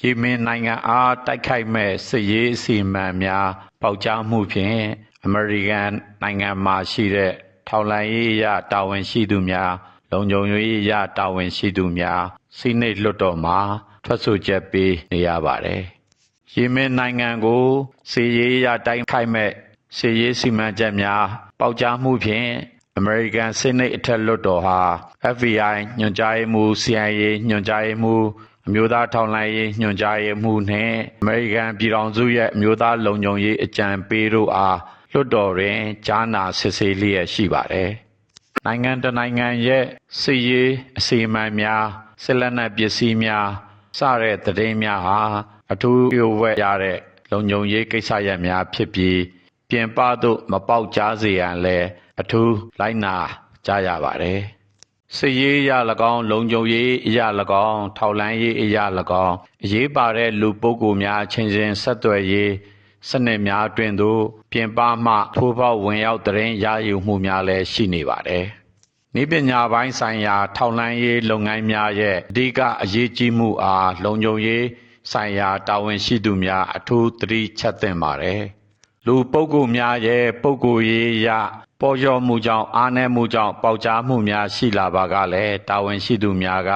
ယေမင်နိုင်ငံအားတိုက်ခိုက်မဲ့စစ်ရေးအစီအမံများပေါက်ကြားမှုဖြင့်အမေရိကန်နိုင်ငံမှာရှိတဲ့ထောက်လှမ်းရေးအရတာဝန်ရှိသူများလုံခြုံရေးအရတာဝန်ရှိသူများစီးနိတ်လွတ်တော်မှာထွက်ဆိုချက်ပေးနေရပါတယ်။ယေမင်နိုင်ငံကိုစီးရေးအရတိုက်ခိုက်မဲ့စီးရေးစီမံချက်များပေါက်ကြားမှုဖြင့် အမေရိကန်စစ်နိတ်အထက်လွှတ်တော်ဟာ FBI ညွှန်ကြားရေးမှူး CIA ညွှန်ကြားရေးမှူးအမျိုးသားထောက်လှမ်းရေးညွှန်ကြားရေးမှူးနှင့်အမေရိကန်ပြည်ထောင်စုရဲ့အမျိုးသားလုံခြုံရေးအကြံပေးတို့အားလွှတ်တော်တွင်ကြားနာစစ်ဆေးလျက်ရှိပါတယ်။နိုင်ငံတကာနိုင်ငံရဲ့စစ်ရေးအစီအမံများစစ်လက်နက်ပစ္စည်းများစတဲ့သတင်းများဟာအထူးပြုဝဲရတဲ့လုံခြုံရေးကိစ္စရပ်များဖြစ်ပြီး ပြင်ပသို့ မပေါက်ကြားစေရန်လည်းအထူးလိုက်နာကြရပါတယ်။စစ်ရေးအရ၎င်းလုံခြုံရေးအရ၎င်းထောက်လန်းရေးအရ၎င်းအရေးပါတဲ့လူပုဂ္ဂိုလ်များချင်းချင်းဆက်သွယ်ရေးစနစ်များအတွင်သို့ပြင်ပမှထိုးပေါက်ဝင်ရောက်တဲ့ရယူမှုများလည်းရှိနေပါတယ်။ဤပညာပိုင်းဆိုင်ရာ ထောက်လန်းရေးလုပ်ငန်းများရဲ့အဓိကအရေးကြီးမှုအားလုံခြုံရေးဆိုင်ရာတာဝန်ရှိသူများအထူးသတိချက်သင့်ပါတယ်။ လူပုဂ္ဂိုလ်များရဲ့ပုဂ္ဂိုလ်ရေးအရပေါ်ကျော်မှုကြောင့်အားနည်းမှုကြောင့်ပေါက်ကြားမှုများရှိလာပါကလည်းတာဝန်ရှိသူများက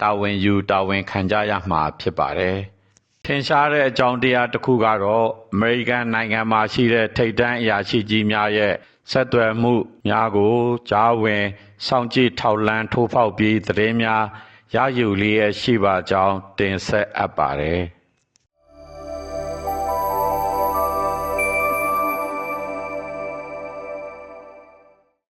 တာဝန်ယူတာဝန်ခံကြရမှာဖြစ်ပါတယ်။ထင်ရှားတဲ့အကြောင်းတရားတစ်ခုကတော့အမေရိကန်နိုင်ငံမှာရှိတဲ့ထိပ်တန်းအရာရှိကြီးများရဲ့ဆက်သွယ်မှုများကိုကြားဝင်စောင့်ကြည့်ထောက်လှမ်းထိုးဖောက်ပြီးသတင်းများရယူလျက်ရှိပါကြောင်းတင်ဆက်အပ်ပါတယ်။